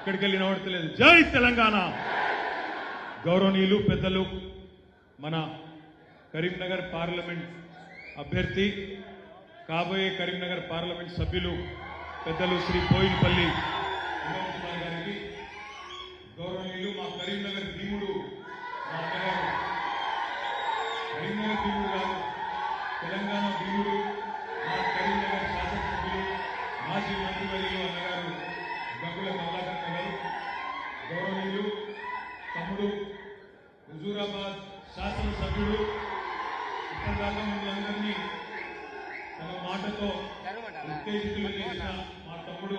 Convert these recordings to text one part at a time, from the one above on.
ఎక్కడికి వెళ్ళి వినబడతలేదు జై తెలంగాణ. గౌరవనీయులు పెద్దలు మన కరీంనగర్ పార్లమెంట్ అభ్యర్థి కాబోయే కరీంనగర్ పార్లమెంట్ సభ్యులు పెద్దలు శ్రీ పోయినపల్లి కుమార్ గారికి గౌరవనీయులు మా కరీంనగర్ భీముడు మా కరీంనగర్ భీముడు కాదు తెలంగాణ భీముడు మా కరీంనగర్ శాసనసభ్యులు మాజీ మంత్రివర్యులు అన్నగారు గంగుల కమలాకర్ గౌరవీయులు తమ్ముడు హుజూరాబాద్ శాసనసభ్యుడు ఇప్పటిదాకా మిమ్మల్ని అందరినీ తన మాటతో ఉత్తేజితులు చేసిన మా తమ్ముడు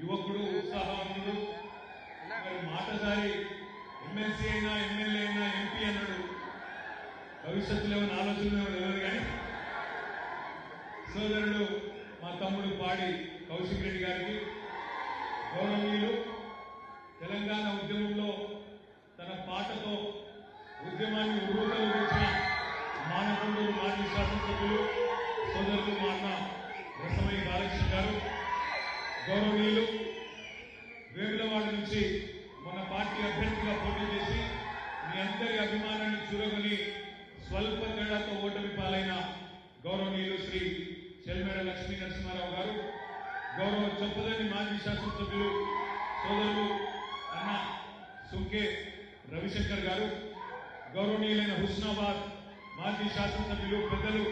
యువకుడు ఉత్సాహవంతుడు. మరి మాటసారి ఎమ్మెల్సీ అయినా ఎమ్మెల్యే అయినా ఎంపీ అన్నాడు. భవిష్యత్తులో ఏమైనా ఆలోచనలు లేదు కానీ సోదరుడు మా తమ్ముడు పాడి కౌశిక్ రెడ్డి గారికి గౌరవీయులు తెలంగాణ ఉద్యమంలో తన పాటతో ఉద్యమాన్ని ఉరువుతలు తెచ్చిన మానవుడు మాజీ శాసనసభ్యులు సోదరులు మా అన్న రసమయ్య బాలకృష్ణ గారు గౌరవనీయులు వేములవాడ నుంచి మన పార్టీ అభ్యర్థిగా పోటీ చేసి మీ అందరి అభిమానాన్ని చూరగొని స్వల్ప తేడాతో ఓటమి పాలైన గౌరవనీయులు శ్రీ చెల్మేడ లక్ష్మీ నరసింహారావు గారు గౌరవ చెప్పదని మాజీ శాసనసభ్యులు సోదరులు అన్న సుంకే రవిశంకర్ గారు గౌరవనీయులైన హుస్నాబాద్ మాజీ శాసనసభ్యులు పెద్దలు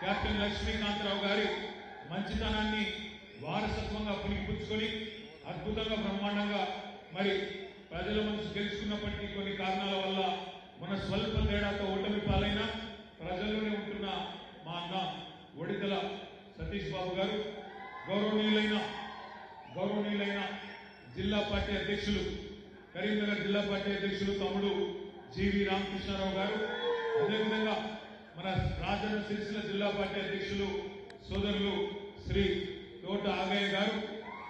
కెప్టెన్ లక్ష్మీకాంతరావు గారి మంచితనాన్ని వారసత్వంగా పుణికిపుచ్చుకొని అద్భుతంగా బ్రహ్మాండంగా మరి ప్రజల మనసు గెలుచుకున్నప్పటికీ కొన్ని కారణాల వల్ల మన స్వల్ప తేడాతో ఓటమి పాలైన ప్రజల్లోనే ఉంటున్న మా అన్న ఒడిదల సతీష్ బాబు గారు గౌరవనీయులైన గౌరవనీయులైన జిల్లా పార్టీ అధ్యక్షులు కరీంనగర్ జిల్లా పార్టీ అధ్యక్షులు తమ్ముడు జీవి రామకృష్ణారావు గారు అదేవిధంగా మన రాజన్న సిరిసిల్ల జిల్లా పార్టీ అధ్యక్షులు సోదరులు శ్రీ తోట ఆగయ్య గారు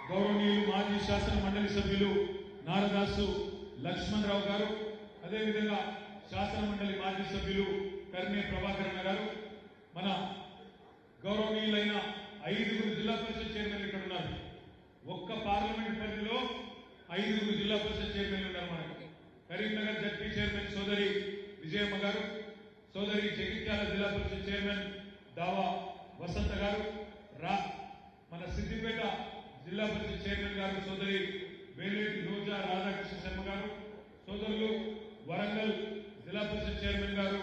గౌరవనీయులు మాజీ శాసన మండలి సభ్యులు నారదాసు లక్ష్మణరావు గారు అదేవిధంగా శాసన మండలి మాజీ సభ్యులు కర్ణే ప్రభాకరణ గారు మన గౌరవనీయులైన ఐదుగురు జిల్లా పరిషత్ చైర్మన్ ఇక్కడ ఉన్నారు. ఒక్క పార్లమెంట్ పరిధిలో ఐదుగురు జిల్లా పరిషత్ చైర్మన్ ఉన్నారు మనకి. కరీంనగర్ జడ్పీ చైర్మన్ సోదరి విజయమ్మ గారు సోదరి జగిత్యాల జిల్లా పరిషత్ చైర్మన్ దావా వసంత గారు రా మన సిద్దిపేట జిల్లా పరిషత్ చైర్మన్ గారు సోదరి వేలేటి రోజా రాధాకృష్ణ శర్మ గారు సోదరులు వరంగల్ జిల్లా పరిషత్ చైర్మన్ గారు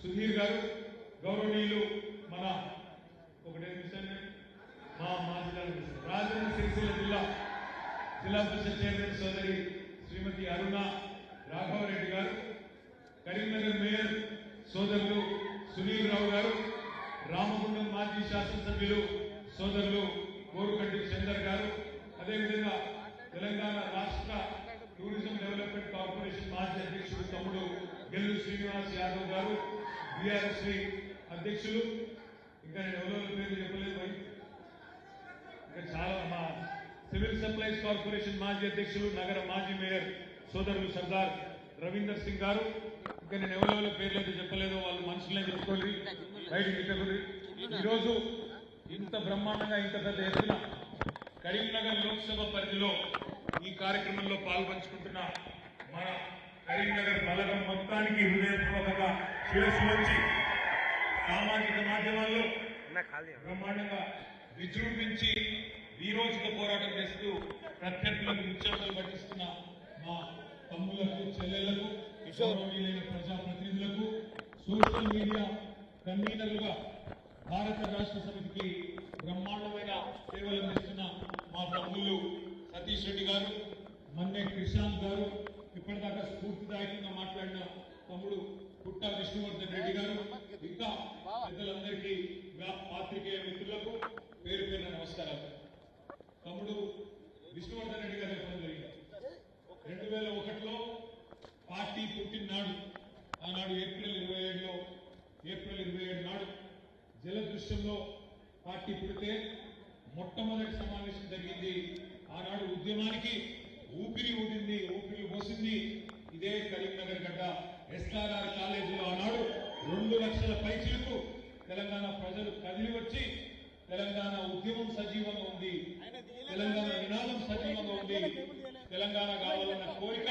సుధీర్ గారు గౌరవనీయులు మన ఒకటి మా మా జిల్లా రాజన్న సిరిసిల్ల జిల్లా జిల్లా పరిషత్ చైర్మన్ సోదరి శ్రీమతి అరుణ రాఘవరెడ్డి గారు కరీంనగర్ మేయర్ సోదరులు సునీల్ రావు గారు రామగుండం మాజీ శాసనసభ్యులు సోదరులు కోరుకంటి చందర్ గారు అదేవిధంగా తెలంగాణ రాష్ట్ర టూరిజం డెవలప్మెంట్ కార్పొరేషన్ మాజీ అధ్యక్షుడు తమ్ముడు గెల్లు శ్రీనివాస్ యాదవ్ గారు బీఆర్ఎస్వి అధ్యక్షులు. ఇంకా నేను ఎవరెవరి పేర్లు చెప్పలేదు ఇంకా చాలా మా సివిల్ సప్లైస్ కార్పొరేషన్ మాజీ అధ్యక్షులు నగర మాజీ మేయర్ సోదరులు సర్దార్ రవీందర్ సింగ్ గారు. ఇంకా నేను ఎవరెవరి పేర్లు అయితే చెప్పలేదో వాళ్ళు మనుషులే చెప్పుకోండి. బయటికి తిట్టకండి ఈరోజు ఇంత బ్రహ్మాండంగా ఇంత పెద్ద ఎత్తున కరీంనగర్ లోక్సభ పరిధిలో ఈ కార్యక్రమంలో పాల్పంచుకుంటున్న మన కరీంనగర్ బలగం మొత్తానికి హృదయపూర్వకంగా శిరస్సు వచ్చి సామాజిక మాధ్యమాల్లో బ్రహ్మాండంగా విజృంభించి వీరోచిత పోరాటం చేస్తూ ప్రత్యర్థులకు ముచ్చటలు పట్టిస్తున్న మా తమ్ములకు చెల్లెళ్ళకు గౌరవనీయులైన ప్రజాప్రతినిధులకు సోషల్ మీడియా కన్వీనర్లుగా భారత రాష్ట్ర సమితికి బ్రహ్మాండమైన సేవలు అందిస్తున్న మా తమ్ముళ్ళు సతీష్ రెడ్డి గారు మన్నే కృషాంత్ గారు ఇప్పటిదాకా స్ఫూర్తిదాయకంగా మాట్లాడిన తమ్ముడు పుట్ట విష్ణువర్ధన్ రెడ్డి గారు ఇంకా పెద్దలందరికీ పాత్రికేయ మిత్రులకు పేరు పేరు నమస్కారాలు. తమ్ముడు విష్ణువర్ధన్ రెడ్డి గారు చెప్పడం జరిగింది. రెండు వేల ఒకటిలో పార్టీ పుట్టిననాడు ఆనాడు ఏప్రిల్ ఇరవై ఏడులో ఏప్రిల్ ఇరవై ఏడు నాడు జలదృశ్యంలో పార్టీ పుడితే మొట్టమొదటి సమావేశం జరిగింది. ఆనాడు ఉద్యమానికి ఊపిరి ఊడింది ఊపిరి పోసింది ఇదే కరీంనగర్ గడ్డ. ఎస్ఆర్ఆర్ కాలేజీలో ఆనాడు రెండు లక్షల పైచిలకు తెలంగాణ ప్రజలు కదిలి వచ్చి తెలంగాణ ఉద్యమం సజీవంగా ఉంది. తెలంగాణ నినాదం సజీవంగా ఉంది. తెలంగాణ కావాలన్న కోరిక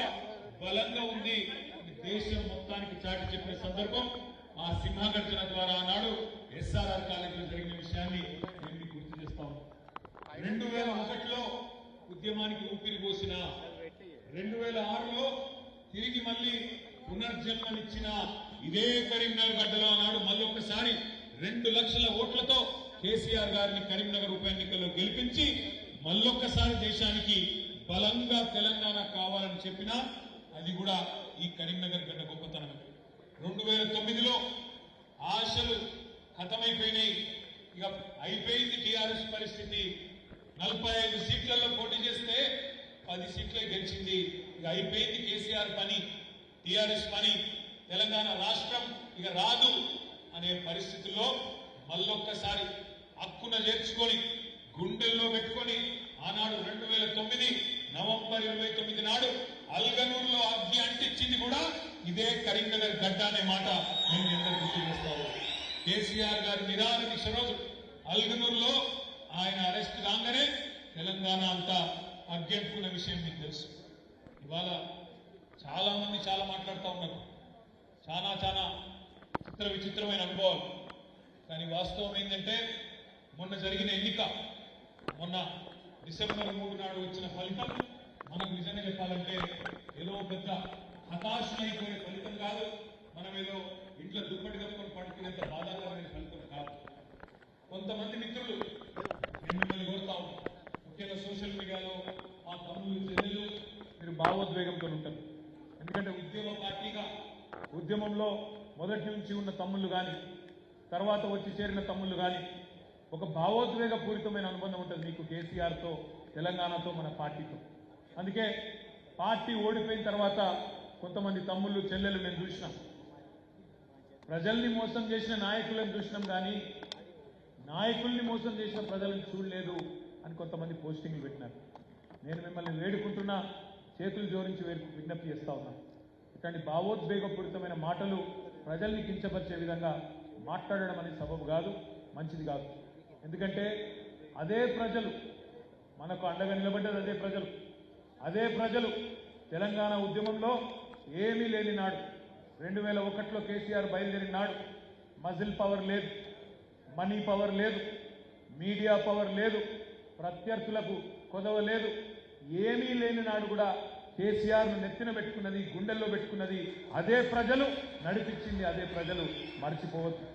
బలంగా ఉంది. దేశం మొత్తానికి చాటి చెప్పిన సందర్భం ఆ సింహగర్జన ద్వారా ఆనాడు ఎస్ఆర్ఆర్ కాలేజీలో జరిగిన విషయాన్ని నేను గుర్తు చేస్తాం రెండు వేల ఒకటిలో ఉద్యమానికి ఊపిరి పోసిన రెండు వేల ఆరులో తిరిగి మళ్ళీ పునర్జన్మనిచ్చిన ఇదే కరీంనగర్ గడ్డలో అన్నాడు మళ్ళీ ఒకసారి రెండు లక్షల ఓట్లతో కేసీఆర్ గారిని కరీంనగర్ ఉప ఎన్నికల్లో గెలిపించి మళ్ళొక్కసారి దేశానికి బలంగా తెలంగాణ కావాలని చెప్పినా అది కూడా ఈ కరీంనగర్ గడ్డ గొప్పతనం. రెండు వేల తొమ్మిదిలో ఆశలు ఖతమైపోయినాయి ఇక అయిపోయింది టీఆర్ఎస్ పరిస్థితి. నలభై ఐదు సీట్లలో పోటీ చేస్తే పది సీట్లే గెలిచింది. ఇక అయిపోయింది కేసీఆర్ పని. టీఆర్ఎస్ పని తెలంగాణ రాష్ట్రం ఇక రాదు అనే పరిస్థితుల్లో మళ్ళొక్కసారి హక్కున చేర్చుకొని గుండెల్లో పెట్టుకొని ఆనాడు రెండు వేల తొమ్మిది నవంబర్ ఇరవై తొమ్మిది నాడు అల్గనూరులో అగ్ని అంటించింది కూడా ఇదే కరీంనగర్ గడ్డ అనే మాట నేను ఎంత గుర్తు చేస్తాను. కేసీఆర్ గారి నిరాహార దీక్ష రోజు అల్గనూరులో ఆయన అరెస్ట్ కాగానే తెలంగాణ అంతా అగ్గెంపుకున్న విషయం మీకు తెలుసు. ఇవాళ చాలా మంది చాలా మాట్లాడుతూ ఉన్నారు. చాలా చాలా చిత్ర విచిత్రమైన అనుభవాలు. కానీ వాస్తవం ఏంటంటే మొన్న జరిగిన ఎన్నిక మొన్న డిసెంబర్ మూడు నాడు వచ్చిన ఫలితం మనకు నిజంగా చెప్పాలంటే ఏదో పెద్ద హతాశమైపోయే ఫలితం కాదు. మనం ఏదో ఇంట్లో దుప్పటి కప్పుకొని పడుకునేంత బాధాకరమైన ఫలితం కాదు. కొంతమంది మిత్రులు నేను మిమ్మల్ని కోరుతా ముఖ్యంగా సోషల్ మీడియాలో మా తమ్ముళ్ళు చెల్లెలు మీరు భావోద్వేగంతో ఉంటారు. ఎందుకంటే ఉద్యమ పార్టీగా ఉద్యమంలో మొదటి నుంచి ఉన్న తమ్ముళ్ళు కానీ తర్వాత వచ్చి చేరిన తమ్ముళ్ళు కానీ ఒక భావోద్వేగ పూరితమైన అనుబంధం ఉంటుంది మీకు కేసీఆర్తో తెలంగాణతో మన పార్టీతో. అందుకే పార్టీ ఓడిపోయిన తర్వాత కొంతమంది తమ్ముళ్ళు చెల్లెలు మేము చూసినాం. ప్రజల్ని మోసం చేసిన నాయకులను చూసినాం కానీ నాయకుల్ని మోసం చేసిన ప్రజలను చూడలేదు అని కొంతమంది పోస్టింగ్లు పెట్టినారు. నేను మిమ్మల్ని వేడుకుంటున్నా చేతులు జోడించి విజ్ఞప్తి చేస్తా ఉన్నాను ఇట్లాంటి భావోద్వేగపూరితమైన మాటలు ప్రజల్ని కించపరిచే విధంగా మాట్లాడడం అనేది సబబు కాదు మంచిది కాదు. ఎందుకంటే అదే ప్రజలు మనకు అండగా నిలబడ్డది అదే ప్రజలు. అదే ప్రజలు తెలంగాణ ఉద్యమంలో ఏమీ లేని నాడు రెండు వేల ఒకటిలో కేసీఆర్ బయలుదేరిన నాడు మజిల్ పవర్ లేదు మనీ పవర్ లేదు మీడియా పవర్ లేదు ప్రత్యర్థులకు కొదవ లేదు ఏమీ లేని నాడు కూడా కేసీఆర్ను నెత్తిన పెట్టుకున్నది గుండెల్లో పెట్టుకున్నది అదే ప్రజలు. నడిపించింది అదే ప్రజలు. మర్చిపోవద్దు.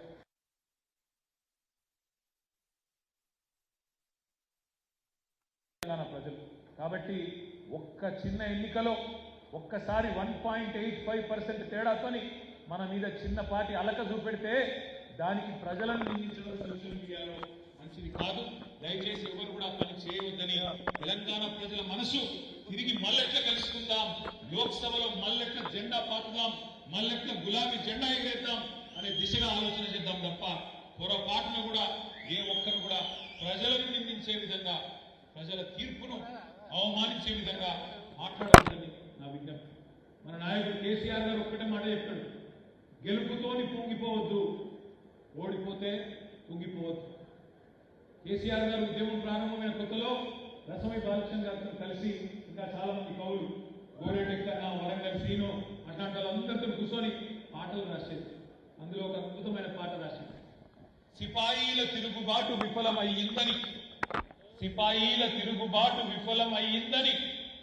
తెలంగాణ ప్రజలు. కాబట్టి ఒక్క చిన్న ఎన్నికలో ఒక్కసారి one point eight five percent తేడాతోని మన మీద చిన్నపాటి అలక చూపెడితే దానికి ప్రజలను నిందించడం సోషల్ మీడియాలో మంచిది కాదు దయచేసి ఎవరు కూడా పని చేయవద్దని తెలంగాణ ప్రజల మనసు తిరిగి మల్లెట్ల కలుసుకుందాం. లోక్సభలో మల్లెట్ల జెండా పాతుదాం మల్లెట్ల గులాబీ జెండా ఎగరేద్దాం అనే దిశగా ఆలోచన చేద్దాం తప్ప పొరపాటున కూడా ఏ ఒక్కరు కూడా ప్రజలను నిందించే విధంగా ప్రజల తీర్పును అవమానించే విధంగా మాట్లాడవద్దని నా విజ్ఞప్తి. మన నాయకుడు కేసీఆర్ గారు ఒక్కటే మాట చెప్పాడు గెలుపుతోని పొంగిపోవద్దు. ఓడిపోతే పొంగిపోవద్దు. కేసీఆర్ గారు ఉద్యమం ప్రారంభమైన కొత్తలో రసమై బాలకృష్ణ గారితో కలిసి ఇంకా చాలా మంది కవులు గోరేటెక్కన్న వరంగల్ శ్రీను అట్లాంటి వాళ్ళందరితో కూర్చొని పాటలు రాసేది అందులో ఒక అద్భుతమైన పాట రాసింది సిపాయిల తిరుగుబాటు విఫలమయ్యిందని సిపాయిల తిరుగుబాటు విఫలమయ్యిందని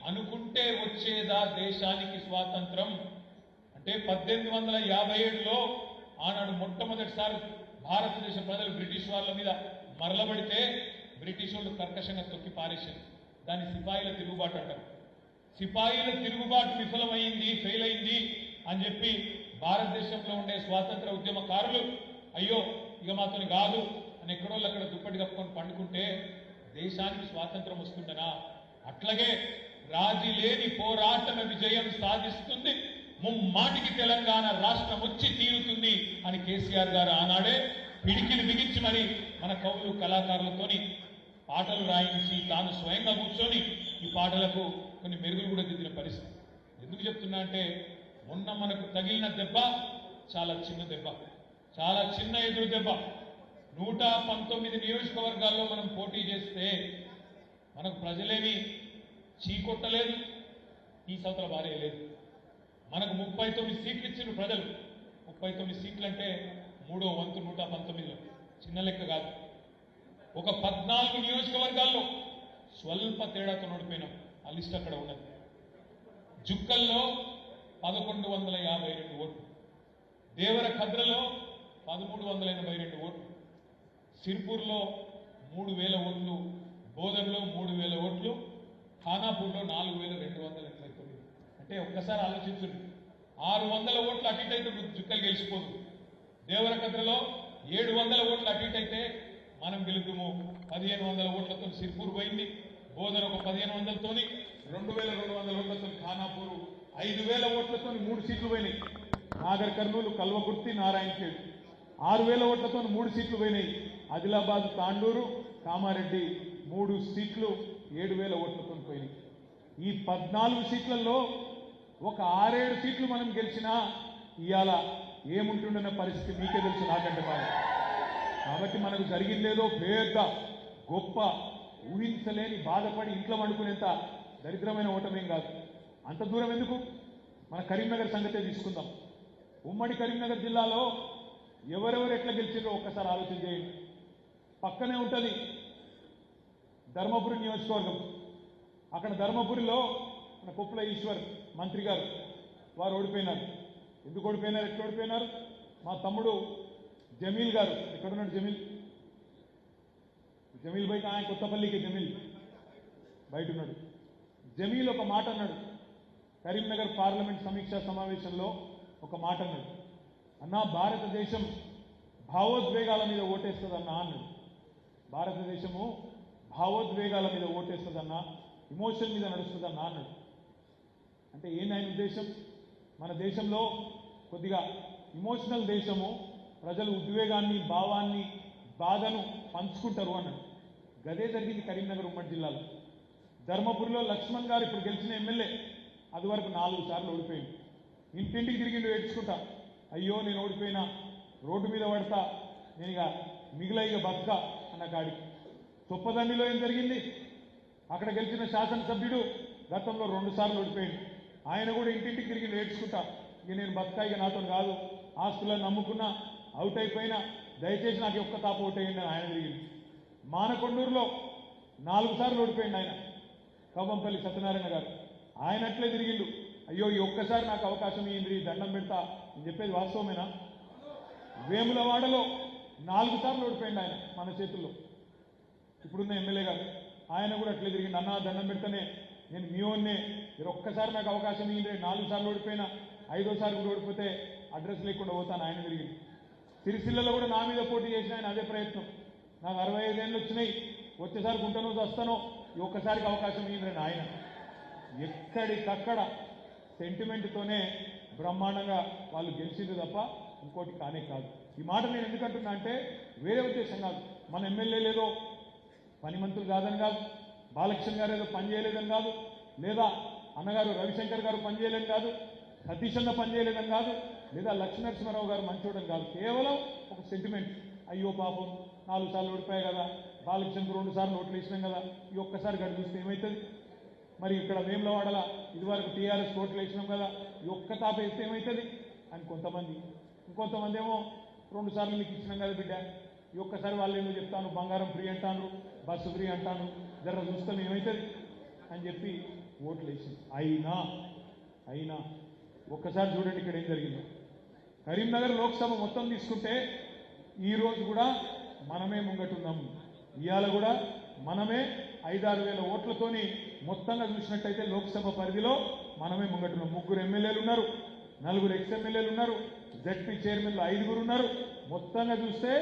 అనుకుంటే వచ్చేదా దేశానికి స్వాతంత్రం? అంటే పద్దెనిమిది వందల యాభై ఏడులో ఆనాడు మొట్టమొదటిసారి భారతదేశ ప్రజలు బ్రిటిష్ వాళ్ళ మీద మరలబడితే బ్రిటిష్ వాళ్ళు కర్కశంగా తొక్కి పారేశారు. దాన్ని సిపాయిల తిరుగుబాటు అంటారు. సిపాయిల తిరుగుబాటు విఫలమైంది ఫెయిల్ అయింది అని చెప్పి భారతదేశంలో ఉండే స్వాతంత్ర ఉద్యమకారులు అయ్యో ఇక మాతోని కాదు అని ఎక్కడో అక్కడ దుప్పటి కప్పుకొని పండుకుంటే దేశానికి స్వాతంత్రం వస్తుండనా అట్లాగే రాజీ లేని పోరాటమ విజయం సాధిస్తుంది. ముమ్మాటికి తెలంగాణ రాష్ట్రం వచ్చి తీరుతుంది అని కేసీఆర్ గారు ఆనాడే పిడికిలు బిగించి మరి మన కవులు కళాకారులతోని పాటలు రాయించి తాను స్వయంగా కూర్చొని ఈ పాటలకు కొన్ని మెరుగులు కూడా దిద్దిన పరిస్థితి. ఎందుకు చెప్తున్నా అంటే మొన్న మనకు తగిలిన దెబ్బ చాలా చిన్న దెబ్బ. చాలా చిన్న ఎదురు దెబ్బ. నూట పంతొమ్మిది నియోజకవర్గాల్లో మనం పోటీ చేస్తే మనకు ప్రజలేమి చీకొట్టలేదు ఈ సంవత్సరం భారీ లేదు. మనకు ముప్పై తొమ్మిది సీట్లు ఇచ్చిన ప్రజలు. ముప్పై తొమ్మిది సీట్లు అంటే మూడో వంతు నూట పంతొమ్మిదిలో చిన్న లెక్క కాదు. ఒక పద్నాలుగు నియోజకవర్గాల్లో స్వల్ప తేడాతో ఓడిపోయినాం ఆ లిస్ట్ అక్కడ ఉన్నది. జుక్కల్లో పదకొండు వందల యాభై రెండు ఓట్లు. దేవర కద్రలో పదమూడు వందల ఎనభై రెండు ఓట్లు. సిర్పూర్లో మూడు వేల ఓట్లు. బోధన్లో మూడు వేల ఓట్లు. ఖానాపూర్లో నాలుగు వేల రెండు వందల అంటే ఒక్కసారి ఆలోచించండి. ఆరు వందల ఓట్లు అటు ఇటు అయితే జుక్కలు గెలిచిపోదు. దేవరకద్రలో ఏడు వందల ఓట్లు అటు ఇటు అయితే మనం గెలుపుము పదిహేను వందల ఓట్లతో సిర్పూర్ పోయింది. బోధన ఒక పదిహేను వందలతోని రెండు వేల రెండు వందల ఓట్లతో ఖానాపూర్ ఐదు వేల ఓట్లతో మూడు సీట్లు పోయినాయి. నాగర్ కర్నూలు కల్వకుర్తి నారాయణఖేడ్ ఆరు వేల ఓట్లతో మూడు సీట్లు పోయినాయి. ఆదిలాబాద్ తాండూరు కామారెడ్డి మూడు సీట్లు ఏడు వేల ఓట్లతో పోయినాయి. ఈ పద్నాలుగు సీట్లలో ఒక ఆరేడు సీట్లు మనం గెలిచినా ఇవాళ ఏముంటుండన్న పరిస్థితి మీకే తెలుసు నాకంటే బాగా. కాబట్టి మనకు జరిగిందేదో పెద్ద గొప్ప ఊహించలేని బాధపడి ఇంట్లో వండుకునేంత దరిద్రమైన ఓటమేం కాదు. అంత దూరం ఎందుకు? మన కరీంనగర్ సంగతే తీసుకుందాం. ఉమ్మడి కరీంనగర్ జిల్లాలో ఎవరెవరు ఎట్లా గెలిచిందో ఒక్కసారి ఆలోచన చేయండి. పక్కనే ఉంటుంది ధర్మపురి నియోజకవర్గం. అక్కడ ధర్మపురిలో మన కుప్పల ఈశ్వర్ మంత్రి గారు వారు ఓడిపోయినారు. ఎందుకు ఓడిపోయినారు? ఎట్లా ఓడిపోయినారు? మా తమ్ముడు జమీల్ గారు. ఎక్కడున్నాడు జమీల్? జమీల్ బైక్ ఆయన కొత్తపల్లికి జమీల్. బయట ఉన్నాడు జమీల్ ఒక మాట అన్నాడు. కరీంనగర్ పార్లమెంట్ సమీక్షా సమావేశంలో ఒక మాట అన్నాడు. అన్నా భారతదేశం భావోద్వేగాల మీద ఓటేస్తుందన్నా అన్నాడు. భారతదేశము భావోద్వేగాల మీద ఓటేస్తుందన్నా ఇమోషన్ మీద నడుస్తుందన్నా అన్నాడు. అంటే ఏంటి ఆయన ఉద్దేశం? మన దేశంలో కొద్దిగా ఇమోషనల్ దేశము. ప్రజలు ఉద్వేగాన్ని భావాన్ని బాధను పంచుకుంటారు అన్నాడు గదే జరిగింది కరీంనగర్ ఉమ్మడి జిల్లాలో. ధర్మపురిలో లక్ష్మణ్ గారు ఇప్పుడు గెలిచిన ఎమ్మెల్యే. అది వరకు నాలుగు సార్లు ఓడిపోయింది. ఇంటింటికి తిరిగిండు ఏడ్చుకుంటా. అయ్యో నేను ఓడిపోయినా రోడ్డు మీద పడతా నేను ఇక మిగిల ఇక బతుక అన్న కాడికి చొప్పదండిలో ఏం జరిగింది? అక్కడ గెలిచిన శాసనసభ్యుడు గతంలో రెండు సార్లు ఓడిపోయింది ఆయన కూడా ఇంటింటికి తిరిగి నేర్చుకుంటా. ఇక నేను బతుకా ఇక నాతో కాదు. ఆస్తులను నమ్ముకున్నా అవుట్ అయిపోయినా దయచేసి నాకు ఈ ఒక్క తాపు ఓటేయండి అని ఆయన తిరిగింది. మానకొండూరులో నాలుగు సార్లు ఓడిపోయింది ఆయన. కవ్వంపల్లి సత్యనారాయణ గారు. ఆయన అట్లే తిరిగిండు. అయ్యో ఈ ఒక్కసారి నాకు అవకాశం ఇయ్యండి దండం పెడతా అని చెప్పేది వాస్తవమేనా? వేములవాడలో నాలుగు సార్లు ఓడిపోయింది ఆయన మన చేతుల్లో. ఇప్పుడున్న ఎమ్మెల్యే గారు. ఆయన కూడా అట్లే తిరిగింది అన్న దండం పెడితేనే నేను మీ ఓన్నే. మీరు ఒక్కసారి నాకు అవకాశం ఇయ్యండి. నాలుగు సార్లు ఓడిపోయినా ఐదోసారి కూడా ఓడిపోతే అడ్రస్ లేకుండా పోతాను. ఆయన తిరిగి సిరిసిల్లలో కూడా నా మీద పోటీ చేసిన ఆయన అదే ప్రయత్నం. నాకు అరవై ఐదేళ్ళు వచ్చినాయి. వచ్చేసారి గుంటనో వస్తానో ఈ ఒక్కసారికి అవకాశం ఇయ్యండి ఆయన. ఎక్కడికక్కడ సెంటిమెంట్తోనే బ్రహ్మాండంగా వాళ్ళు గెలిచింది తప్ప ఇంకోటి కానే కాదు. ఈ మాట నేను ఎందుకంటున్నా అంటే వేరే ఉద్దేశం కాదు. మన ఎమ్మెల్యే లేదో పని మంత్రులు కాదని కాదు. బాలకృష్ణ గారు ఏదో పని చేయలేదని కాదు లేదా అన్నగారు రవిశంకర్ గారు పనిచేయలేని కాదు సతీష్ అన్న పనిచేయలేదని కాదు లేదా లక్ష్మీనరసింహారావు గారు మంచోడని కాదు కేవలం ఒక సెంటిమెంట్ అయ్యో పాపం నాలుగు సార్లు ఓడిపోయాయి కదా బాలకృష్ణకు రెండు సార్లు ఓట్లు వేసినాం కదా ఈ ఒక్కసారి గడి చూస్తే ఏమవుతుంది మరి ఇక్కడ వేములవాడల ఇదివరకు టీఆర్ఎస్ ఓట్లు వేసినాం కదా ఈ ఒక్క తాప వేస్తే ఏమవుతుంది అని కొంతమంది ఇంకొంతమంది ఏమో రెండు సార్లు మీకు ఇచ్చినాం కదా బిడ్డ ఈ ఒక్కసారి వాళ్ళు ఏమో చెప్తాను? బంగారం ఫ్రీ అంటాను బస్సు ఫ్రీ అంటాను జర చూస్తాను ఏమవుతుంది అని చెప్పి ఓట్లు వేసింది. అయినా అయినా ఒక్కసారి చూడండి ఇక్కడ ఏం జరిగిందో. కరీంనగర్ లోక్సభ మొత్తం తీసుకుంటే ఈ రోజు కూడా మనమే ముంగటున్నాం ఇవాళ కూడా మనమే ఐదారు వేల ఓట్లతోని మొత్తంగా చూసినట్టయితే లోక్సభ పరిధిలో మనమే ముంగటున్నాం ముగ్గురు ఎమ్మెల్యేలు ఉన్నారు నలుగురు ఎక్స్ ఎమ్మెల్యేలు ఉన్నారు జడ్పీ చైర్మన్లు ఐదుగురు ఉన్నారు. మొత్తంగా చూస్తే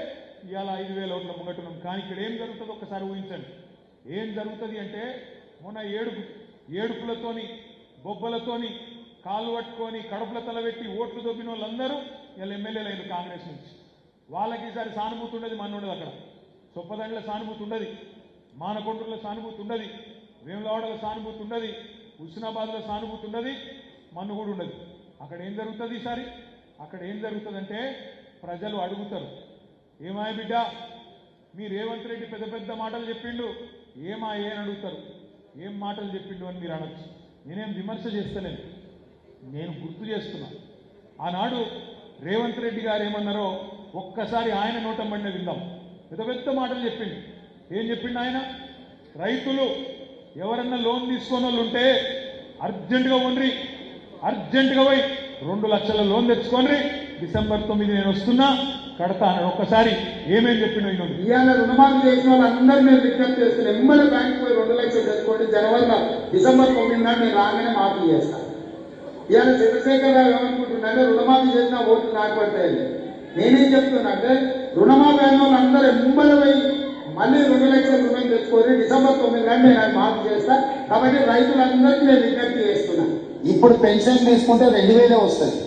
ఇవాళ ఐదు వేల ఓట్ల ముంగట్టున్నాం కానీ ఇక్కడ ఏం జరుగుతుంది ఒకసారి ఊహించండి. ఏం జరుగుతుంది అంటే మొన్న ఏడుపు ఏడుపులతోని బొబ్బలతోని కాలు పట్టుకొని కడుపుల తలబెట్టి ఓట్లు దొబ్బిన వాళ్ళందరూ వీళ్ళ ఎమ్మెల్యేలు అయిన కాంగ్రెస్ నుంచి. వాళ్ళకి ఈసారి సానుభూతి ఉండదు మన ఉండదు అక్కడ. చొప్పదండ్ల సానుభూతి ఉండదు మానకొండలో సానుభూతి ఉండదు వేములవాడలో సానుభూతి ఉండదు హుస్నాబాద్లో సానుభూతి ఉండదు మన్ను కూడా ఉండదు. అక్కడ ఏం జరుగుతుంది ఈసారి? అక్కడ ఏం జరుగుతుందంటే ప్రజలు అడుగుతారు. ఏమాయ బిడ్డ? మీ రేవంత్ రెడ్డి పెద్ద పెద్ద మాటలు చెప్పిండు. ఏమా ఏ అని అడుగుతారు. ఏం మాటలు చెప్పిండు అని మీరు అనొచ్చు. నేనేం విమర్శ చేస్తలేను. నేను గుర్తు చేస్తున్నా ఆనాడు రేవంత్ రెడ్డి గారు ఏమన్నారో ఒక్కసారి ఆయన నోటంబడిన విందాం. పెద్ద పెద్ద మాటలు చెప్పిండు. ఏం చెప్పిండు ఆయన? రైతులు ఎవరన్నా లోన్ తీసుకున్న వాళ్ళు ఉంటే అర్జెంటుగా ఉండ్రి అర్జెంటుగా పోయి రెండు లక్షల లోన్ తెచ్చుకోండి డిసెంబర్ తొమ్మిది నేను వస్తున్నా. కడతా అన్నాడు ఒక్కసారి ఏమేం చెప్పిండు వినండి. ఇవాళ రుణమాఫీ చేసిన వాళ్ళందరూ నేను విజ్ఞప్తి చేస్తాను ఎమ్మెల్యే బ్యాంక్ పోయి రెండు లక్షలు తెచ్చుకోండి జనవరిలో డిసెంబర్ తొమ్మిది నాడు నేను రాగానే మాఫీ చేస్తాను ఇవాళ చంద్రశేఖర్ రావు ఏమనుకుంటున్నాడే? రుణమాఫీ చేసిన ఓట్లు నాకు పడతాయి. నేనేం చెప్తున్నా అంటే రుణమాఫీ అయిన వాళ్ళందరూ ఎమ్మెల్యే పోయి మళ్ళీ రెండు లక్షల రుణం తెచ్చుకొని డిసెంబర్ తొమ్మిది నాడు నేను మాఫీ చేస్తా. కాబట్టి రైతులందరికీ నేను విజ్ఞప్తి చేస్తున్నా. ఇప్పుడు పెన్షన్ తీసుకుంటే రెండు వేలే వస్తుంది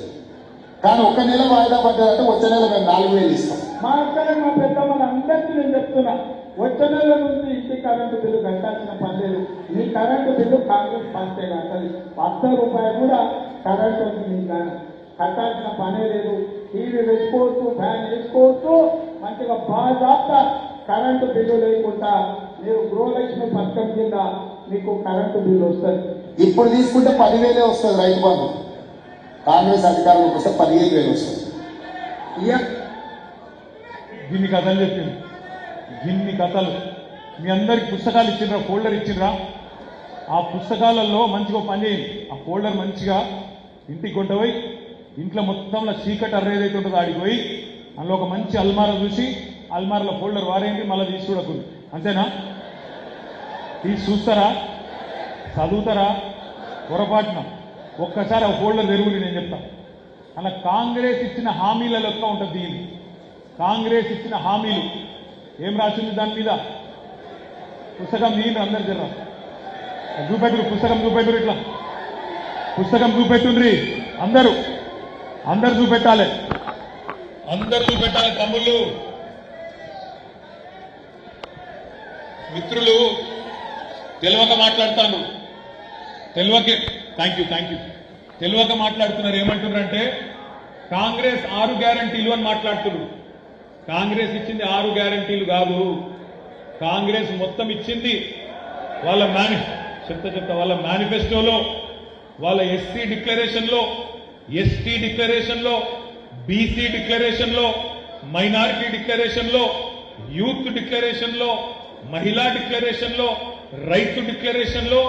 కానీ ఒక నెల వాయిదా పడ్డదంటే వచ్చే నెల మేము నాలుగు వేలు ఇస్తాం. మా అక్కడ మా పెద్దమ్మలు అందరికీ నేను చెప్తున్నా వచ్చే నెల నుంచి ఇంటి కరెంటు బిల్లు కట్టాల్సిన పని లేదు. మీ కరెంటు బిల్లు కాంగ్రెస్ పార్టీ కట్టాలి వంద రూపాయలు కూడా కరెంటు ఉంది మీ కట్టాల్సిన పనే లేదు. టీవీ పెట్టుకోవచ్చు ఫ్యాన్ వేసుకోవచ్చు మంచిగా బాగా కరెంటు బిల్లు లేకుండా మీరు గృహలక్ష్మి పథకం కింద మీకు కరెంటు బిల్లు వస్తుంది. ఇప్పుడు తీసుకుంటే పదివేలే వస్తుంది రైతు బంధు. కాంగ్రెస్ అధికారంలోకి వస్తే పదిహేను వేలు వస్తుంది. దీన్ని కథలు చెప్పింది గిన్ని కథలు. మీ అందరికి పుస్తకాలు ఇచ్చిండ్రా ఫోల్డర్ ఇచ్చిండ్రా ఆ పుస్తకాలలో మంచిగా పని చేయండి ఆ ఫోల్డర్ మంచిగా ఇంటికి కొంటపోయి ఇంట్లో మొత్తంలో చీకటి అర్ర ఏదైతే ఉంటుందో ఆడికి పోయి అందులో ఒక మంచి అల్మార చూసి అల్మారలో ఫోల్డర్ వారేయండి మళ్ళీ తీసి చూడకూడదు అంతేనా? తీసి చూస్తారా? చదువుతారా? పొరపాటున? ఒక్కసారి ఆ ఫోల్డర్ తెరుగుని నేను చెప్తాను అలా కాంగ్రెస్ ఇచ్చిన హామీల లెక్క ఉంటుంది దీన్ని కాంగ్రెస్ ఇచ్చిన హామీలు. ఏం రాసింది దాని మీద? పుస్తకం దీని అందరు జర్రా చూపెట్టురు పుస్తకం చూపెట్టురు ఇట్లా. పుస్తకం చూపెట్టుండ్రి అందరూ. అందరు చూపెట్టాలి. అందరు చూపెట్టాలి తమ్ముళ్ళు. మిత్రులు తెలియక మాట్లాడతాను. తెలియక థ్యాంక్ యూ థ్యాంక్ యూ తెలియక మాట్లాడుతున్నారు ఏమంటున్నారంటే కాంగ్రెస్ ఆరు గ్యారంటీలు అని మాట్లాడుతున్నారు. కాంగ్రెస్ ఇచ్చింది ఆరు గ్యారంటీలు కాదు. కాంగ్రెస్ మొత్తం ఇచ్చింది వాళ్ళ మేని చెప్తా చెప్తా వాళ్ళ మేనిఫెస్టోలో వాళ్ళ ఎస్సీ డిక్లరేషన్లో ఎస్టీ డిక్లరేషన్లో బీసీ డిక్లరేషన్లో మైనారిటీ డిక్లరేషన్లో యూత్ డిక్లరేషన్లో మహిళా డిక్లరేషన్లో రైతు డిక్లరేషన్లో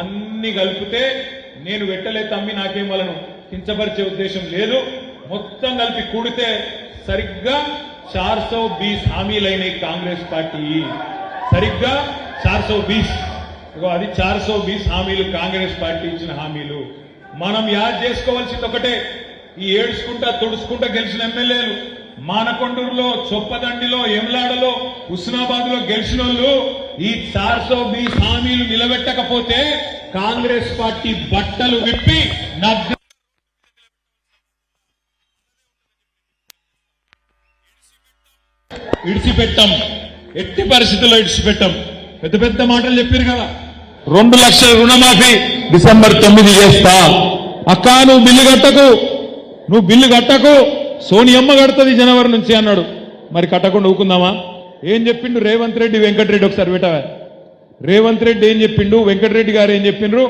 అన్ని కలిపితే నేను వెట్టలే తమ్మి నాకేం వాళ్ళను కించపరిచే ఉద్దేశం లేదు. మొత్తం కలిపి కూడితే సరిగ్గా చార్సో బీస్ హామీలైనాయి కాంగ్రెస్ పార్టీ. సరిగ్గా చార్సో బీస్. ఇగో అది చార్సో బీస్ హామీలు కాంగ్రెస్ పార్టీ ఇచ్చిన హామీలు. మనం యాద్ చేసుకోవాల్సింది ఒకటే. ఈ ఏడ్చుకుంటా తుడుచుకుంటా గెలిచిన ఎమ్మెల్యేలు. మానకొండూరులో చొప్పదండిలో ఎమ్లాడలో హుస్నాబాద్లో గెలిచిన వాళ్ళు ఈ చార్ సో బీస్ హామీలు నిలబెట్టకపోతే కాంగ్రెస్ పార్టీ బట్టలు విప్పి నగ్న ఇడిచిపెట్టాం. ఎట్టి పరిస్థితుల్లో ఇడిచిపెట్టాం. పెద్ద పెద్ద మాటలు చెప్పారు కదా. రెండు లక్షల రుణమాఫీ డిసెంబర్ తొమ్మిది చేస్తా. అక్క నువ్వు బిల్లు కట్టకు. నువ్వు బిల్లు కట్టకు. సోనియమ్మ కడుతుంది జనవరి నుంచి అన్నాడు. మరి కట్టకుండా ఊకుందామా? ఏం చెప్పిండు రేవంత్ రెడ్డి? వెంకటరెడ్డి ఒకసారి వింటావా? రేవంత్ రెడ్డి ఏం చెప్పిండు? వెంకటరెడ్డి గారు ఏం చెప్పిండ్రు?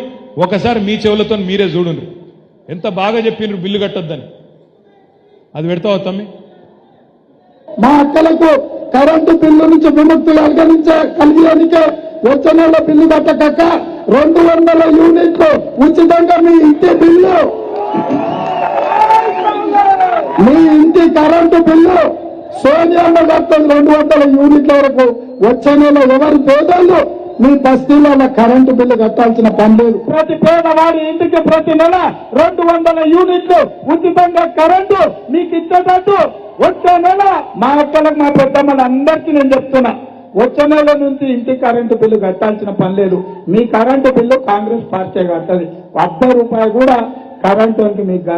ఒకసారి మీ చెవులతో మీరే చూడండి ఎంత బాగా చెప్పిండ్రు బిల్లు కట్టొద్దని. అది పెడతావా తమ్మి? మా అక్కలకు కరెంటు బిల్లు నుంచి విముక్తులు కలిగించే కలిగేందుకే వచ్చే నెల బిల్లు కట్టక రెండు వందల యూనిట్లు ఉచితంగా మీ ఇంటి బిల్లు. మీ ఇంటి కరెంటు బిల్లు సోనియమ్మ కడుతుంది రెండు వందల యూనిట్ల వరకు వచ్చే నెల ఎవరి పేదలు మీ బస్తీలలో కరెంటు బిల్లు కట్టాల్సిన పని లేదు. ప్రతి పేదవాడి ఇంటికి ప్రతి నెల రెండు వందల యూనిట్లు ఉచితంగా కరెంటు మీకు ఇచ్చేటట్టు వచ్చే నెల మా అక్కలకు మా పెద్దమ్మలు అందరికీ నేను చెప్తున్నా వచ్చే నెల నుంచి ఇంటి కరెంటు బిల్లు కట్టాల్సిన పని లేదు. మీ కరెంటు బిల్లు కాంగ్రెస్ పార్టీ కట్టాలి అర్ధ రూపాయి కూడా కరెంటు అంటే మీకు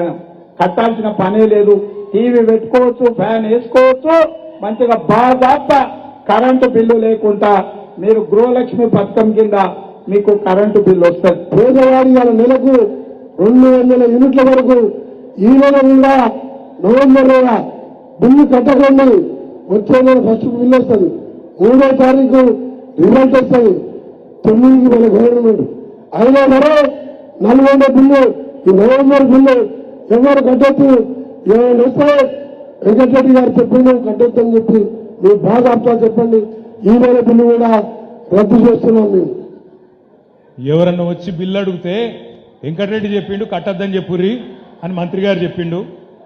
కట్టాల్సిన పనే లేదు. టీవీ పెట్టుకోవచ్చు ఫ్యాన్ వేసుకోవచ్చు మంచిగా బాగా కరెంటు బిల్లు లేకుండా మీరు గృహలక్ష్మి పథకం కింద మీకు కరెంటు బిల్లు వస్తుంది పేదవాడి వాళ్ళ నెలకు రెండు వందల యూనిట్ల వరకు ఈ నెల కూడా నవంబర్ నెల బిల్లు కట్టకుండా వచ్చే నెల ఫస్ట్ బిల్లు వస్తుంది. మూడో తారీఖు రిజల్ట్ వస్తుంది. తొమ్మిదికి మన గవర్నమెంట్. అయినా మరో నల్గొండ బిల్లు ఈ నవంబర్ బిల్లు ఎవరు కట్టచ్చు? ఏమైనా వస్తే వెంకటరెడ్డి గారు చెప్పింది కట్టొద్దని చెప్పి మీ బాగా అర్థం చెప్పండి. ఈ నెల బిల్లు కూడా రద్దు చేస్తున్నాం మేము. ఎవరన్నా వచ్చి బిల్లు అడిగితే వెంకటరెడ్డి చెప్పిండు కట్టద్దని చెప్పుర్రి అని మంత్రి గారు చెప్పిండు.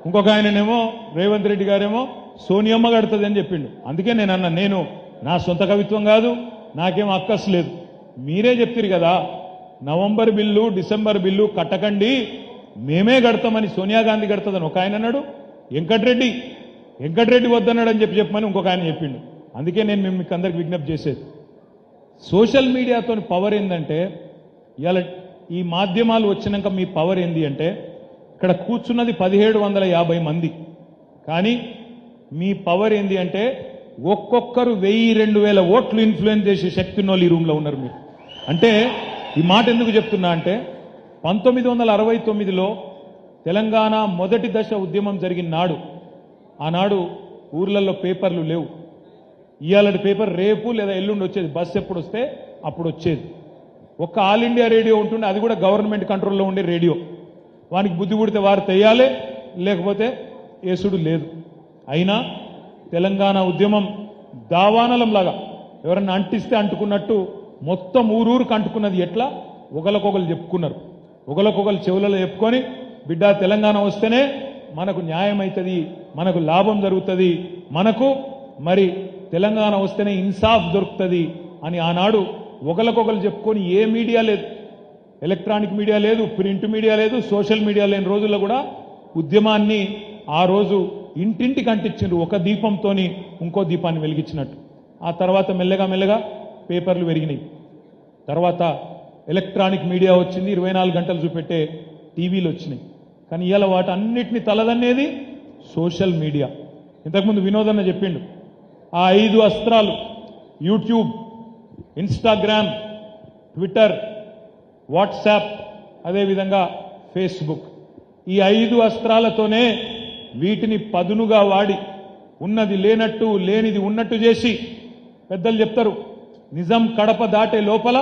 ఇంకొక ఆయననేమో రేవంత్ రెడ్డి గారేమో సోనియమ్మ కడుతుంది అని చెప్పిండు. అందుకే నేను అన్న నేను నా సొంత కవిత్వం కాదు నాకేం అక్కస్ లేదు. మీరే చెప్తారు కదా నవంబర్ బిల్లు డిసెంబర్ బిల్లు కట్టకండి మేమే కడతామని సోనియా గాంధీ గడుతుందని ఒక ఆయన అన్నాడు. వెంకటరెడ్డి వెంకటరెడ్డి వద్దన్నాడని చెప్పి చెప్పమని ఇంకొక ఆయన చెప్పిండు. అందుకే నేను మేము మీకు అందరికి విజ్ఞప్తి చేసేది. సోషల్ మీడియాతో పవర్ ఏంటంటే ఇలా ఈ మాధ్యమాలు వచ్చినాక మీ పవర్ ఏంది అంటే ఇక్కడ కూర్చున్నది పదిహేడు వందల యాభై మంది. కానీ మీ పవర్ ఏంది అంటే ఒక్కొక్కరు వెయ్యి రెండు వేల ఓట్లు ఇన్ఫ్లుయెన్స్ చేసే శక్తి వాళ్ళు ఈ రూమ్లో ఉన్నారు మీరు. అంటే ఈ మాట ఎందుకు చెప్తున్నా అంటే పంతొమ్మిది వందల అరవై తొమ్మిదిలో తెలంగాణ మొదటి దశ ఉద్యమం జరిగిన నాడు ఆనాడు ఊర్లలో పేపర్లు లేవు. ఇవాళ పేపర్ రేపు లేదా ఎల్లుండి వచ్చేది. బస్సు ఎప్పుడు వస్తే అప్పుడు వచ్చేది. ఒక్క ఆల్ ఇండియా రేడియో ఉంటుండే అది కూడా గవర్నమెంట్ కంట్రోల్లో ఉండే రేడియో. వానికి బుద్ధి పుడితే వారు తెయ్యాలి లేకపోతే యేసుడు లేదు. అయినా తెలంగాణ ఉద్యమం దావానలంలాగా ఎవరన్నా అంటిస్తే అంటుకున్నట్టు మొత్తం ఊరూరుకు అంటుకున్నది ఎట్లా? ఒకరికొకరు చెప్పుకున్నారు. ఒకరికొకరు చెవులలో చెప్పుకొని బిడ్డ తెలంగాణ వస్తేనే మనకు న్యాయం అవుతుంది మనకు లాభం జరుగుతుంది మనకు మరి తెలంగాణ వస్తేనే ఇన్సాఫ్ దొరుకుతుంది అని ఆనాడు ఒకరికొకరు చెప్పుకొని ఏ మీడియా లేదు. ఎలక్ట్రానిక్ మీడియా లేదు ప్రింట్ మీడియా లేదు సోషల్ మీడియా లేని రోజుల్లో కూడా ఉద్యమాన్ని ఆ రోజు ఇంటింటికి అంటించిండ్రు ఒక దీపంతోని ఇంకో దీపాన్ని వెలిగించినట్టు. ఆ తర్వాత మెల్లగా మెల్లగా పేపర్లు పెరిగినాయి. తర్వాత ఎలక్ట్రానిక్ మీడియా వచ్చింది ఇరవై నాలుగు గంటలు చూపెట్టే టీవీలు వచ్చినాయి. కానీ ఇవాళ వాటన్నిటిని తలదన్నేది సోషల్ మీడియా. ఇంతకుముందు వినోదన్న చెప్పిండు ఆ ఐదు అస్త్రాలు యూట్యూబ్ ఇన్స్టాగ్రామ్ ట్విట్టర్ వాట్సాప్ అదేవిధంగా ఫేస్బుక్. ఈ ఐదు అస్త్రాలతోనే వీటిని పదునుగా వాడి ఉన్నది లేనట్టు లేనిది ఉన్నట్టు చేసి పెద్దలు చెప్తారు నిజం కడప దాటే లోపల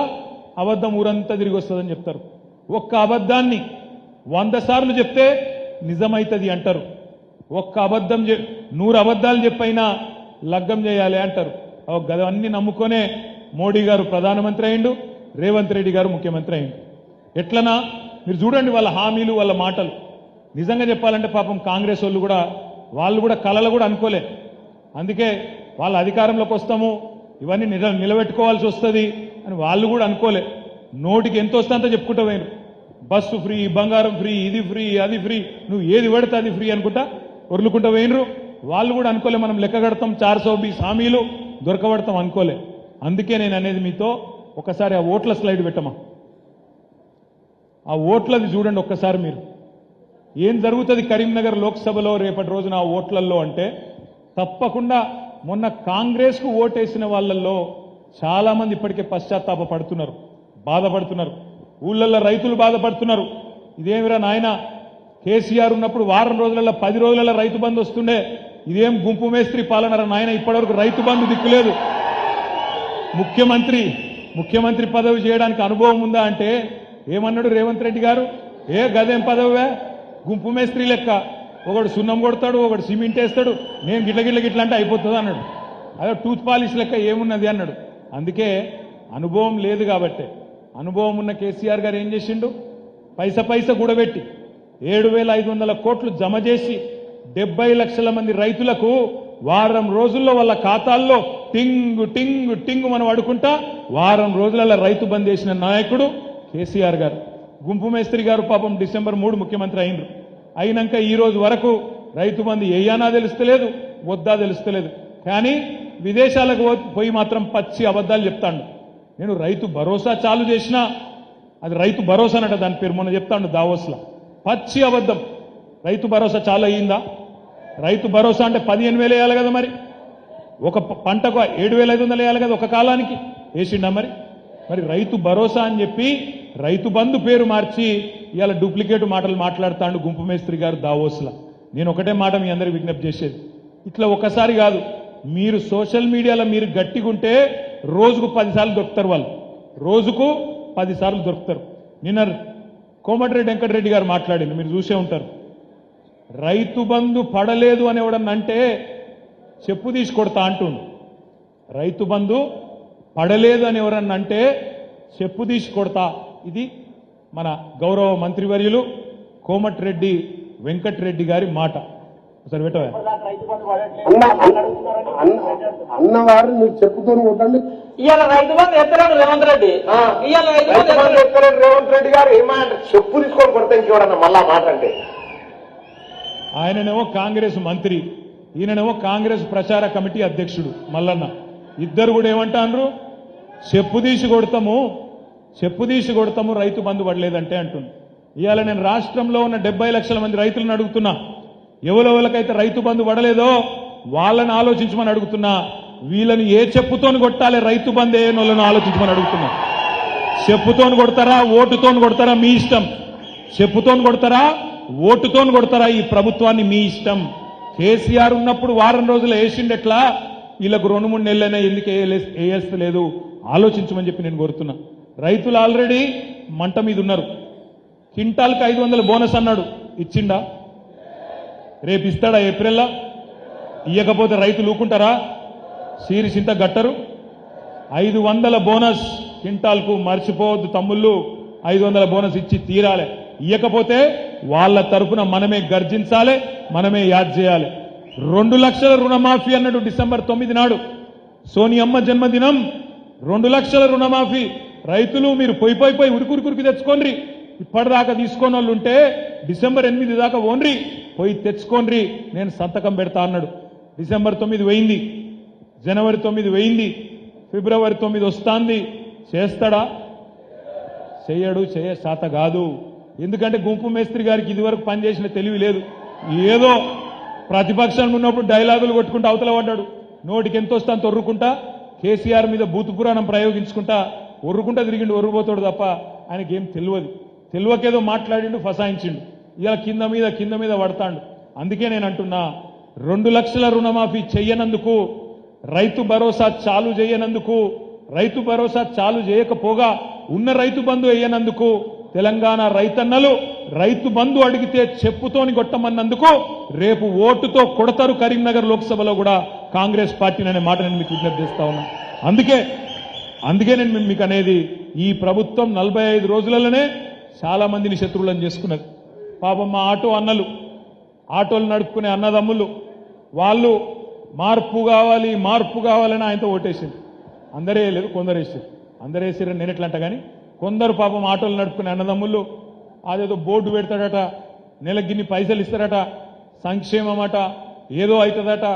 అబద్ధం ఊరంతా తిరిగి వస్తుందని చెప్తారు. ఒక్క అబద్ధాన్ని వంద సార్లు చెప్తే నిజమైతుంది అంటారు. ఒక్క అబద్ధం చె- నూరు అబద్ధాలు చెప్పైనా లగ్గం చేయాలి అంటారు. ఓ నమ్ముకొనే మోడీ గారు ప్రధానమంత్రి అయిండు రేవంత్ రెడ్డి గారు ముఖ్యమంత్రి అయిండు. ఎట్లనా మీరు చూడండి వాళ్ళ హామీలు వాళ్ళ మాటలు. నిజంగా చెప్పాలంటే పాపం కాంగ్రెస్ వాళ్ళు కూడా వాళ్ళు కూడా కళలు కూడా అనుకోలే. అందుకే వాళ్ళ అధికారంలోకి వస్తాము ఇవన్నీ నిల నిలబెట్టుకోవాల్సి వస్తుంది అని వాళ్ళు కూడా అనుకోలే. నోటికి ఎంత వస్తే అంత చెప్పుకుంటా పోయినారు బస్సు ఫ్రీ బంగారం ఫ్రీ ఇది ఫ్రీ అది ఫ్రీ నువ్వు ఏది పడితే అది ఫ్రీ అనుకుంటా ఒర్లుకుంటూ పోయినరు వాళ్ళు కూడా అనుకోలే మనం లెక్క కడతాం చార్ సో బీస్ హామీలు దొరకబడతాం అనుకోలే. అందుకే నేను అనేది మీతో ఒకసారి ఆ ఓట్ల స్లైడ్ పెట్టమా? ఆ ఓట్లది చూడండి ఒక్కసారి మీరు. ఏం జరుగుతుంది కరీంనగర్ లోక్సభలో రేపటి రోజున ఆ ఓట్లల్లో అంటే తప్పకుండా మొన్న కాంగ్రెస్కు ఓటేసిన వాళ్ళల్లో చాలా మంది ఇప్పటికే పశ్చాత్తాప పడుతున్నారు బాధపడుతున్నారు. ఊళ్ళల్లో రైతులు బాధపడుతున్నారు. ఇదేమిరా నాయన? కేసీఆర్ ఉన్నప్పుడు వారం రోజులలో పది రోజులలో రైతు బంధు వస్తుండే. ఇదేం గుంపు మేస్త్రి పాలనరా నాయన? ఇప్పటివరకు రైతు బంధు దిక్కులేదు ముఖ్యమంత్రి ముఖ్యమంత్రి పదవి చేయడానికి అనుభవం ఉందా అంటే ఏమన్నాడు రేవంత్ రెడ్డి గారు? ఏ గదేం పదవే గుంపు మేస్త్రి లెక్క. ఒకడు సున్నం కొడతాడు ఒకడు సిమెంట్ వేస్తాడు. నేను గిట్ల గిట్ల గిట్ల అంటే అయిపోతుంది అన్నాడు. అదే టూత్ పాలిష్ లెక్క ఏమున్నది అన్నాడు. అందుకే అనుభవం లేదు కాబట్టే. అనుభవం ఉన్న కేసీఆర్ గారు ఏం చేసిండు? పైస పైస కూడబెట్టి ఏడు వేల ఐదు వందల కోట్లు జమ చేసి డెబ్బై లక్షల మంది రైతులకు వారం రోజుల్లో వాళ్ళ ఖాతాల్లో టింగు టింగు టింగు మనం అడుకుంటా వారం రోజులలో రైతు బంద్ చేసిన నాయకుడు కేసీఆర్ గారు. గుంపు మేస్త్రి గారు పాపం డిసెంబర్ మూడు ముఖ్యమంత్రి అయినరు అయినాక ఈ రోజు వరకు రైతు మంది ఏయానా తెలుస్తలేదు వద్దా తెలుస్తలేదు. కానీ విదేశాలకు పో- పోయి మాత్రం పచ్చి అబద్ధాలు చెప్తాడు. నేను రైతు భరోసా చాలు చేసినా అది రైతు భరోసా అనట దాని పేరు మొన్న చెప్తాడు దావోస్లో. పచ్చి అబద్ధం. రైతు భరోసా చాలు అయ్యిందా రైతు భరోసా అంటే పదిహేను వేలు వేయాలి కదా మరి? ఒక పంటకు ఏడు వేల ఐదు వందలు వేయాలి కదా ఒక కాలానికి? వేసిండా మరి? మరి రైతు భరోసా అని చెప్పి రైతు బంధు పేరు మార్చి ఇవాళ డూప్లికేట్ మాటలు మాట్లాడుతాడు గుంపు మేస్త్రి గారు దావోస్లా. నేను ఒకటే మాట మీ అందరికి విజ్ఞప్తి చేసేది. ఇట్లా ఒకసారి కాదు మీరు సోషల్ మీడియాలో మీరు గట్టిగుంటే రోజుకు పదిసార్లు దొరుకుతారు వాళ్ళు. రోజుకు పదిసార్లు దొరుకుతారు. నిన్న కోమటిరెడ్డి వెంకటరెడ్డి గారు మాట్లాడింది మీరు చూసే ఉంటారు. రైతు బంధు పడలేదు అని ఎవడన్నా అంటే చెప్పు తీసి కొడతా అంటుండు. రైతు బంధు పడలేదు అని ఎవరన్నా అంటే చెప్పు తీసి కొడతా. ఇది మన గౌరవ మంత్రివర్యులు కోమటిరెడ్డి వెంకటరెడ్డి గారి మాట. ఒకసారి పెట్టవా? అన్నవారు మీరు చెప్పుతూ ఉండండి. ఇవాళ రైతు బంధు ఎత్తలేడు రేవంత్ రెడ్డి. ఇవాళ రైతు బంధు ఎత్తలేడు. రేవంత్ రెడ్డి గారు. ఏమంటారు చెప్పు తీసుకొని కొడతాం చూడన్న మళ్ళా మాట అంటే. ఆయననేమో కాంగ్రెస్ మంత్రి ఈయననేమో కాంగ్రెస్ ప్రచార కమిటీ అధ్యక్షుడు మల్లన్న. ఇద్దరు కూడా ఏమంటారు చెప్పు తీసి కొడతాము. చెప్పు తీసి కొడతాము రైతు బంధు పడలేదంటే అంటుంది. ఇవాళ నేను రాష్ట్రంలో ఉన్న డెబ్బై లక్షల మంది రైతులను అడుగుతున్నా. ఎవరెవరికైతే రైతు బంధు పడలేదో వాళ్ళని ఆలోచించమని అడుగుతున్నా. వీళ్ళని ఏ చెప్పుతోని కొట్టాలి రైతు బంధు ఏ వాళ్ళని ఆలోచించమని అడుగుతున్నా. చెప్పుతోని కొడతారా ఓటుతోని కొడతారా మీ ఇష్టం? చెప్పుతోని కొడతారా ఓటుతోని కొడతారా ఈ ప్రభుత్వాన్ని మీ ఇష్టం? కేసీఆర్ ఉన్నప్పుడు వారం రోజులు వేసిండెట్లా వీళ్ళకు రెండు మూడు నెలలైనా ఎందుకు వేయలే- వేయస్తలేదు ఆలోచించమని చెప్పి నేను కోరుతున్నా. రైతులు ఆల్రెడీ మంట మీద ఉన్నారు. కింటాల్కి ఐదు వందల బోనస్ అన్నాడు. ఇచ్చిండా? రేపు ఇస్తాడా ఏప్రిల్లా? ఇయ్యకపోతే రైతులు ఊకుంటారా? ఇంత గట్టరు. ఐదు వందల బోనస్ క్వింటాల్కు మర్చిపోవద్దు తమ్ముళ్ళు. ఐదు వందల బోనస్ ఇచ్చి తీరాలి. ఇయ్యకపోతే వాళ్ళ తరపున మనమే గర్జించాలి మనమే యాద్ చేయాలి. రెండు లక్షల రుణమాఫీ అన్నాడు డిసెంబర్ తొమ్మిది నాడు. సోనియమ్మ జన్మదినం. రెండు లక్షల రుణమాఫీ. రైతులు మీరు పోయి పోయి పోయి ఉరికి తెచ్చుకోండి ఇప్పటిదాకా తీసుకొని వాళ్ళు ఉంటే డిసెంబర్ ఎనిమిది దాకా ఓన్రి. పోయి తెచ్చుకోండి నేను సంతకం పెడతా అన్నాడు. డిసెంబర్ తొమ్మిది పోయింది. జనవరి తొమ్మిది వెయ్యింది ఫిబ్రవరి తొమ్మిది వస్తాంది. చేస్తాడా? చెయ్యడు చేయ శాత కాదు. ఎందుకంటే గుంపు మేస్త్రి గారికి ఇదివరకు పనిచేసిన తెలివి లేదు. ఏదో ప్రతిపక్షానికి ఉన్నప్పుడు డైలాగులు కొట్టుకుంటూ అవతల పడ్డాడు. నోటికి ఎంత వస్తా అంత ఒర్రుకుంటా. కేసీఆర్ మీద బూతు పురాణం ప్రయోగించుకుంటా. ఒర్రుకుంటా తిరిగిండు ఒర్రుపోతాడు తప్ప ఆయనకి ఏం తెలియదు. తెలియకేదో మాట్లాడిండు ఫసాయించిండు. ఇలా కింద మీద కింద మీద పడతాడు. అందుకే నేను అంటున్నా రెండు లక్షల రుణమాఫీ చెయ్యనందుకు రైతు భరోసా చాలు చేయనందుకు రైతు భరోసా చాలు చేయకపోగా ఉన్న రైతు బంధు వేయనందుకు తెలంగాణ రైతన్నలు రైతు బంధు అడిగితే చెప్పుతోని కొట్టమన్నందుకు రేపు ఓటుతో కొడతారు కరీంనగర్ లోక్సభలో కూడా కాంగ్రెస్ పార్టీని అనే మాట నేను మీకు విజ్ఞప్తి చేస్తా ఉన్నా. అందుకే అందుకే నేను మీకు అనేది ఈ ప్రభుత్వం నలభై ఐదు రోజులలోనే చాలా మందిని శత్రువులను చేసుకున్నది. పాపం మా ఆటో అన్నలు ఆటోలు నడుపుకునే అన్నదమ్ములు వాళ్ళు మార్పు కావాలి మార్పు కావాలని ఆయనతో ఓటేసింది. అందరే లేదు కొందరు వేసారు అందరు వేసారని నేను ఎట్లా అంట కానీ కొందరు పాపం ఆటోలు నడుపుకునే అన్నదమ్ములు అదేదో బోర్డు పెడతాడట నెలగిన్ని పైసలు ఇస్తారట సంక్షేమం అట ఏదో అవుతుందట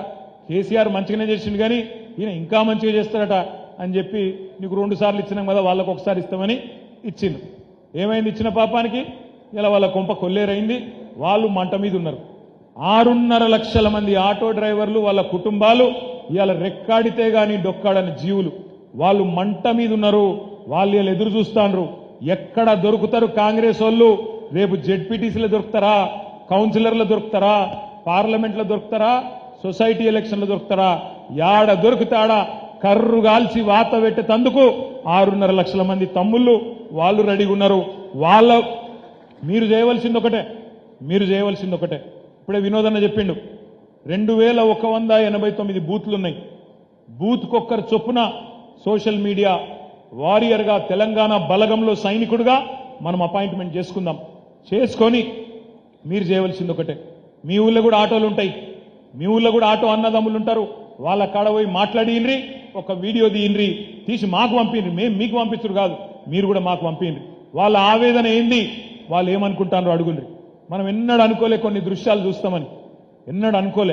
కేసీఆర్ మంచిగానే చేసిండు కానీ ఈయన ఇంకా మంచిగా చేస్తాడట అని చెప్పి నీకు రెండు సార్లు ఇచ్చినాం కదా వాళ్ళకు ఒకసారి ఇస్తామని ఇచ్చిండు. ఏమైంది ఇచ్చిన పాపానికి? ఇలా వాళ్ళ కొంప కొల్లేరైంది వాళ్ళు మంట మీద ఉన్నారు. ఆరున్నర లక్షల మంది ఆటో డ్రైవర్లు వాళ్ళ కుటుంబాలు ఇవాళ రెక్కాడితే గాని డొక్కాడని జీవులు. వాళ్ళు మంట మీద ఉన్నారు వాళ్ళు ఇలా ఎదురు చూస్తాండ్రు. ఎక్కడ దొరుకుతారు కాంగ్రెస్ వాళ్ళు? రేపు జెడ్పీటీసీలో దొరుకుతారా? కౌన్సిలర్లు దొరుకుతారా? పార్లమెంట్లో దొరుకుతారా? సొసైటీ ఎలక్షన్లో దొరుకుతారా? యాడ దొరుకుతాడా? కర్రుగాల్చి వాత పెట్టేటందుకు ఆరున్నర లక్షల మంది తమ్ముళ్ళు వాళ్ళు రెడీగా ఉన్నారు. వాళ్ళ మీరు చేయవలసింది ఒకటే. మీరు చేయవలసింది ఒకటే. ఇప్పుడే వినోదన్న చెప్పిండు. రెండు వేల ఒక వంద ఎనభై తొమ్మిది బూత్లున్నాయి. బూత్కొక్కరు చొప్పున సోషల్ మీడియా వారియర్గా తెలంగాణ బలగంలో సైనికుడుగా మనం అపాయింట్మెంట్ చేసుకుందాం. చేసుకొని మీరు చేయవలసింది ఒకటే. మీ ఊళ్ళో కూడా ఆటోలు ఉంటాయి. మీ ఊళ్ళో కూడా ఆటో అన్నదమ్ములు ఉంటారు. వాళ్ళ కాడ పోయి మాట్లాడినరి ఒక వీడియో తీయండి తీసి మాకు పంపిండ్రి మేము మీకు పంపించరు కాదు మీరు కూడా మాకు పంపిండ్రి వాళ్ళ ఆవేదన ఏంది? వాళ్ళు ఏమనుకుంటారో అడుగుండ్రి. మనం ఎన్నడూ అనుకోలే కొన్ని దృశ్యాలు చూస్తామని. ఎన్నడూ అనుకోలే.